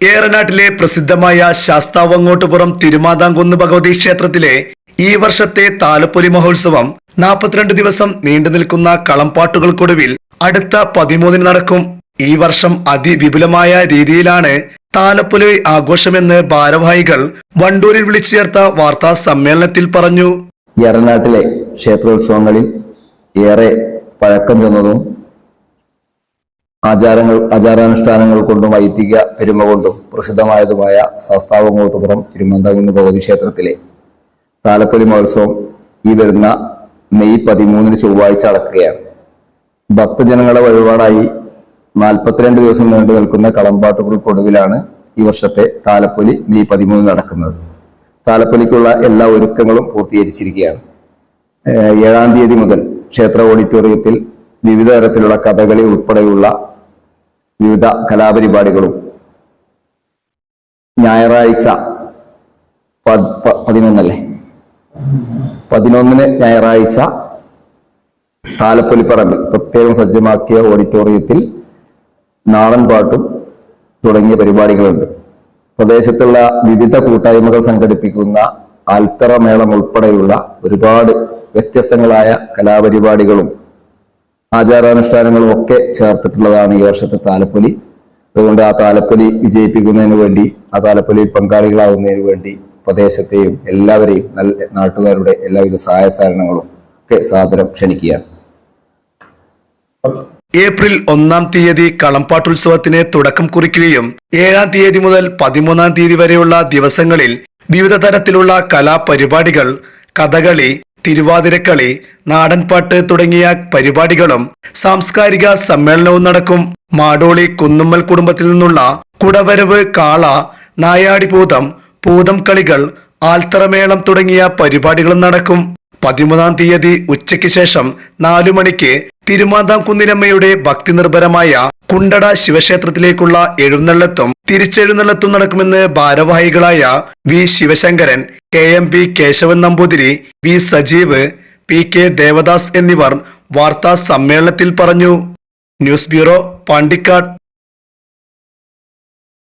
ഏറനാട്ടിലെ പ്രസിദ്ധമായ ശാസ്താവങ്ങോട്ടുപുറം തിരുമാതാംകുന്ന് ഭഗവതി ക്ഷേത്രത്തിലെ ഈ വർഷത്തെ താലപ്പൊലി മഹോത്സവം നാൽപ്പത്തിരണ്ട് ദിവസം നീണ്ടു നിൽക്കുന്ന കളംപാട്ടുകൾക്കൊടുവിൽ അടുത്ത പതിമൂന്നിന് നടക്കും. ഈ വർഷം അതിവിപുലമായ രീതിയിലാണ് താലപ്പൊലി ആഘോഷമെന്ന് ഭാരവാഹികൾ വണ്ടൂരിൽ വിളിച്ചു ചേർത്ത വാർത്താ സമ്മേളനത്തിൽ പറഞ്ഞു. എറനാട്ടിലെ ക്ഷേത്രോത്സവങ്ങളിൽ ഏറെ പഴക്കം ചെന്നതും ആചാരങ്ങൾ ആചാരാനുഷ്ഠാനങ്ങൾ കൊണ്ടും ഐതിഹ്യ പെരുമ കൊണ്ടും പ്രസിദ്ധമായതുമായ ശാസ്താവങ്ങോട്ടുപുറം തിരുമന്താകുന്ന് ഭഗവതി ക്ഷേത്രത്തിലെ താലപ്പൊലി മഹോത്സവം ഈ വരുന്ന മെയ് പതിമൂന്നിന് ചൊവ്വാഴ്ച അടക്കുകയാണ് ഭക്തജനങ്ങളുടെ വഴിപാടായി നാൽപ്പത്തിരണ്ട് ദിവസം നീണ്ടു നിൽക്കുന്ന കളമ്പാട്ടുകൾക്കൊടുവിലാണ് ഈ വർഷത്തെ താലപ്പൊലി മെയ് പതിമൂന്ന് നടക്കുന്നത്. താലപ്പൊലിക്കുള്ള എല്ലാ ഒരുക്കങ്ങളും പൂർത്തീകരിച്ചിരിക്കുകയാണ്. ഏഴാം തീയതി മുതൽ ക്ഷേത്ര ഓഡിറ്റോറിയത്തിൽ വിവിധ തരത്തിലുള്ള കഥകളി ഉൾപ്പെടെയുള്ള വിവിധ കലാപരിപാടികളും. ഞായറാഴ്ച പതിനൊന്നല്ലേ? പതിനൊന്നിന് ഞായറാഴ്ച താലപ്പൊലിപ്പറമ്പിൽ പ്രത്യേകം സജ്ജമാക്കിയ ഓഡിറ്റോറിയത്തിൽ നാടൻ പാട്ടും തുടങ്ങിയ പരിപാടികളുണ്ട്. പ്രദേശത്തുള്ള വിവിധ കൂട്ടായ്മകൾ സംഘടിപ്പിക്കുന്ന ആൽത്തറ മേളം ഉൾപ്പെടെയുള്ള ഒരുപാട് വ്യത്യസ്തങ്ങളായ കലാപരിപാടികളും ആചാരാനുഷ്ഠാനങ്ങളും ഒക്കെ ചേർത്തിട്ടുള്ളതാണ് ഈ വർഷത്തെ താലപ്പൊലി. അതുകൊണ്ട് ആ താലപ്പൊലി വിജയിപ്പിക്കുന്നതിന് വേണ്ടി ആ താലപ്പൊലിയിൽ പങ്കാളികളാവുന്നതിന് വേണ്ടി പ്രദേശത്തെയും എല്ലാവരെയും നല്ല നാട്ടുകാരുടെ എല്ലാവിധ സഹായ സഹകരണങ്ങളും ഒക്കെ സാദരം ക്ഷണിക്കുകയാണ്. ഏപ്രിൽ ഒന്നാം തീയതി കളംപാട്ടുത്സവത്തിന് തുടക്കം കുറിക്കുകയും ഏഴാം തീയതി മുതൽ പതിമൂന്നാം തീയതി വരെയുള്ള ദിവസങ്ങളിൽ വിവിധ തരത്തിലുള്ള കലാപരിപാടികൾ കഥകളി തിരുവാതിരക്കളി നാടൻപാട്ട് തുടങ്ങിയ പരിപാടികളും സാംസ്കാരിക സമ്മേളനവും നടക്കും. മാടോളി കുന്നുമ്മൽ കുടുംബത്തിൽ നിന്നുള്ള കുടവരവ് കാള നായാടിപൂതം പൂതം കളികൾ ആൽത്തറമേളം തുടങ്ങിയ പരിപാടികളും നടക്കും. പതിമൂന്നാം തീയതി ഉച്ചയ്ക്ക് ശേഷം നാലു മണിക്ക് തിരുമാന്താം കുന്നിലമ്മയുടെ ഭക്തി നിർഭരമായ കുണ്ടട ശിവക്ഷേത്രത്തിലേക്കുള്ള എഴുന്നള്ളത്തും തിരിച്ചെഴുന്നള്ളത്തും നടക്കുമെന്ന് ഭാരവാഹികളായ V Sivasankaran K M P Kesavan Namboothiri V Sajeev P K Devadas എന്നിവർ വാർത്താ സമ്മേളനത്തിൽ പറഞ്ഞു. News bureau Pandikkad.